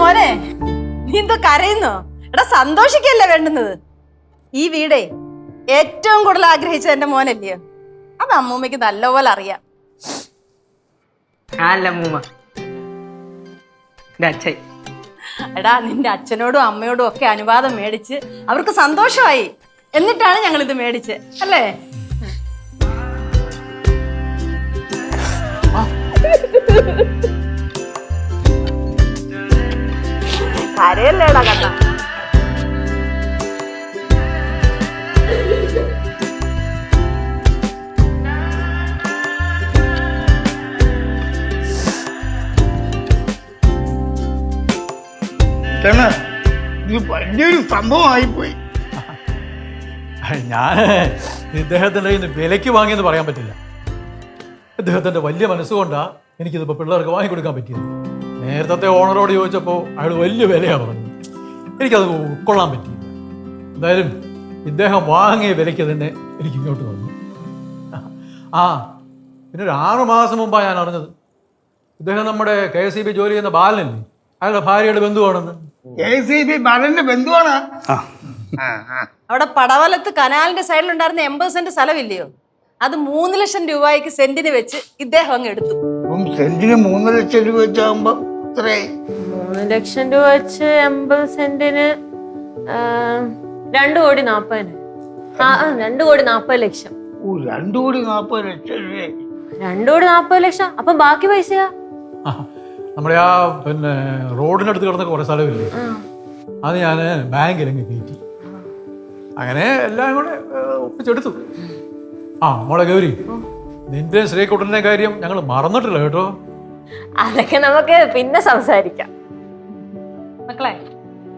മോനെ നീ എന്തോ കരയുന്നോ? എടാ സന്തോഷിക്കല്ലേ വേണ്ടുന്നത്? ഈ വീടേ ഏറ്റവും കൂടുതൽ ആഗ്രഹിച്ച എന്റെ മോനല്ലയോ? അത് അമ്മൂമ്മയ്ക്ക് നല്ലപോലെ അറിയാം. അല്ല അച്ഛൻ. എടാ നിന്റെ അച്ഛനോടും അമ്മയോടും ഒക്കെ അനുവാദം മേടിച്ച് അവർക്ക് സന്തോഷമായി. എന്നിട്ടാണ് ഞങ്ങൾ ഇത് മേടിച്ച് അല്ലേ? കരയല്ലേടാ ഇത് വലിയൊരു സംഭവമായിപ്പോയി. ഞാൻ ഇദ്ദേഹത്തിന്റെ കയ്യിൽ നിന്ന് വിലയ്ക്ക് വാങ്ങിയെന്ന് പറയാൻ പറ്റില്ല. ഇദ്ദേഹത്തിന്റെ വലിയ മനസ്സുകൊണ്ടാണ് എനിക്കിതിപ്പോൾ പിള്ളേർക്ക് വാങ്ങിക്കൊടുക്കാൻ പറ്റിയത്. നേരത്തെ ഓണറോട് ചോദിച്ചപ്പോൾ അയാൾ വലിയ വിലയാണ് പറഞ്ഞത്. എനിക്കത് ഉൾക്കൊള്ളാൻ പറ്റി. എന്തായാലും ഇദ്ദേഹം വാങ്ങിയ വിലയ്ക്ക് തന്നെ എനിക്ക് ഇങ്ങോട്ട് വന്നു. ആ പിന്നെ ഒരു ആറ് മാസം മുമ്പാണ് ഞാൻ അറിഞ്ഞത്. ഇദ്ദേഹം നമ്മുടെ കെ എസ് സി ബി ജോലി ചെയ്യുന്ന ബാലനല്ലേ? അയാളുടെ ഭാര്യയുടെ ബന്ധുവാണെന്ന്. കെ സി ബി ബാലന്റെ ബന്ധുവാണ്? ആ, ആ. അവിടെ പടവലത്ത് കനാലിന്റെ സൈഡിൽ ഉണ്ടായിരുന്ന എൺപത് സെന്റ് സ്ഥലമില്ലയോ? അത് മൂന്ന് ലക്ഷം രൂപയ്ക്ക് സെന്റിന് വെച്ച് ഇദ്ദേഹം അങ്ങ് എടുത്തു. സെന്റിന് മൂന്ന് ലക്ഷം രൂപ വെച്ചാകുമ്പോ ഇത്രയായി മൂന്ന് ലക്ഷം രൂപ വെച്ച് എൺപത് സെന്റിന് ആ, രണ്ട് കോടി നാപ്പതിന്. രണ്ടു കോടി നാപ്പത് ലക്ഷം. ഓ രണ്ടു കോടി നാൽപ്പത് ലക്ഷം രൂപ രണ്ട് കോടി നാപ്പത് ലക്ഷം. അപ്പം ബാക്കി പൈസയാ നമ്മുടെ ആ പിന്നെ റോഡിനടുത്ത് കിടന്ന കുറേ സ്ഥലമില്ലേ? അത് ഞാൻ ബാങ്കിലങ്ങ് കയറ്റി. അങ്ങനെ എല്ലാം കൂടെ ഒപ്പിച്ചെടുത്തു. ആ മോളെ ഗൗരി നിന്റെ ശ്രീകുട്ടന്റെ കാര്യം ഞങ്ങൾ മറന്നിട്ടില്ല കേട്ടോ. അതൊക്കെ നമുക്ക് പിന്നെ സംസാരിക്കാം. മക്കളെ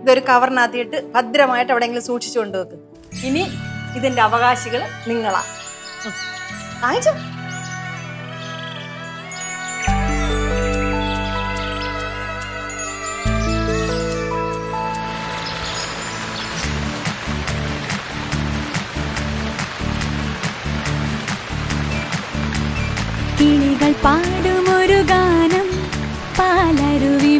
ഇതൊരു കവറിനകത്തിയിട്ട് ഭദ്രമായിട്ട് എവിടെയെങ്കിലും സൂക്ഷിച്ചു കൊണ്ടുവെക്ക്. ഇനി ഇതിന്റെ അവകാശികൾ നിങ്ങളാ. വാങ്ങിച്ചോ കിളികൾ പാടുമൊരു ഗാനം പാലരുവി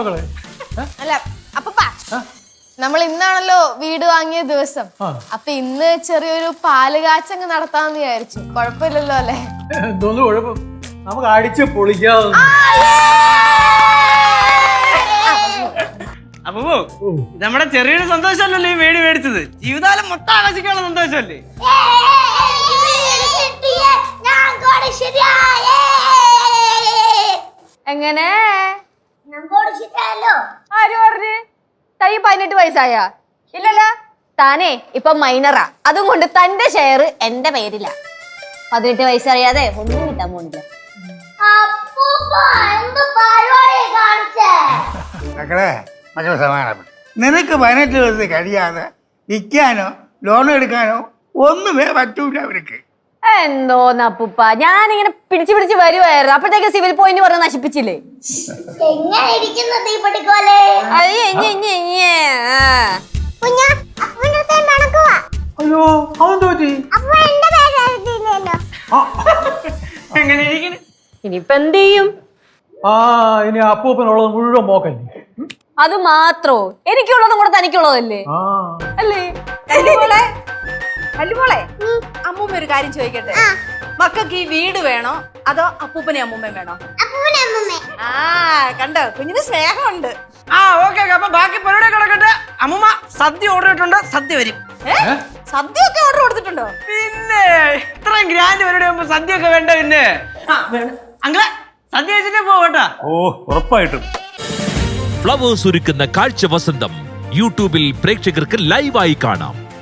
മക്കളെ? അല്ല അപ്പപ്പാ നമ്മൾ ഇന്നാണല്ലോ വീട് വാങ്ങിയ ദിവസം. അപ്പൊ ഇന്ന് ചെറിയൊരു പാൽ കാച്ചങ്ങ് നടത്താന്ന് വിചാരിച്ചു. കുഴപ്പമില്ലല്ലോ അല്ലേ? എന്തോന്ന് കുഴപ്പം? നമുക്ക് അടിച്ച് പൊളിക്കാം അപ്പോ നമ്മുടെ ചെറിയൊരു സന്തോഷമല്ലല്ലോ ഈ വീട് മേടിച്ചത്. ജീവിതകാലം മൊത്തം ആകാശിക്കാനുള്ള സന്തോഷമല്ലേ? എങ്ങനെ? ആര് പറഞ്ഞു? തൈ പതിനെട്ട് വയസ്സായ? ഇല്ലല്ല. താനേ ഇപ്പൊ മൈനറാ അതും കൊണ്ട് തന്റെ ഷെയർ എന്റെ പേരില. പതിനെട്ട് വയസ്സറിയാതെ ഒന്നും കിട്ടാൻ പോണില്ല. മക്കളെ മക്കളെ സമാധാനം. നിനക്ക് പതിനെട്ട് വയസ്സ് കഴിയാതെ വിൽക്കാനോ ലോൺ എടുക്കാനോ ഒന്നുമേ പറ്റൂല അവർക്ക്. എന്തോന്ന് അപ്പുപ്പ. ഞാനിങ്ങനെ പിടിച്ചു പിടിച്ച് വരുവായിരുന്നു. അപ്പോഴത്തേക്ക് സിവിൽ പോയിന്റ് പറഞ്ഞ് നശിപ്പിച്ചില്ലേ? അയ്യേ, അവൻ തോറ്റി എങ്ങനെ ഇനിയിപ്പൊ എന്ത് ചെയ്യും? ആ ഇനി അപ്പൂപ്പനുള്ളത് മുഴുവൻ മോക്കല്ലേ? അത് മാത്രോ? എനിക്കുള്ളതും കൂടെ തനിക്കുള്ളതല്ലേ? അല്ലേ? കല്ലുമോളെ അമ്മൂമ്മ ഒരു കാര്യം ചോദിക്കട്ടെ? മക്കൾക്ക് ഈ വീട് വേണോ? അതോ അപ്പൂപ്പനെ അമ്മൂമ്മയും വേണോ? അപ്പൂനെ അമ്മൂമ്മേ ആ കണ്ടോ? കുഞ്ഞിന് സ്നേഹമുണ്ട്. ആ ഓക്കെ അപ്പൊ ബാക്കി പരിപാടി കിടക്കട്ടെ. അമ്മൂമ്മ സദ്യ ഓർഡർ ഇട്ടുണ്ട് സദ്യ വരും. ഏ? സദ്യ ഒക്കെ ഓർഡർ കൊടുത്തിട്ടുണ്ടോ? പിന്നെ ഇത്രയും ഗ്രാൻഡ് പരിപാടി ആകുമ്പോ സദ്യ ഒക്കെ വേണ്ട പിന്നെ? അങ്ങനെ സദ്യ വെച്ചിട്ടേ പോവട്ടാ ഓ ഉറപ്പായിട്ടും. ഫ്ലവേഴ്സ് ഒരുക്കുന്ന കാഴ്ച വസന്തം. യൂട്യൂബിൽ പ്രേക്ഷകർക്ക് ലൈവായി കാണാം.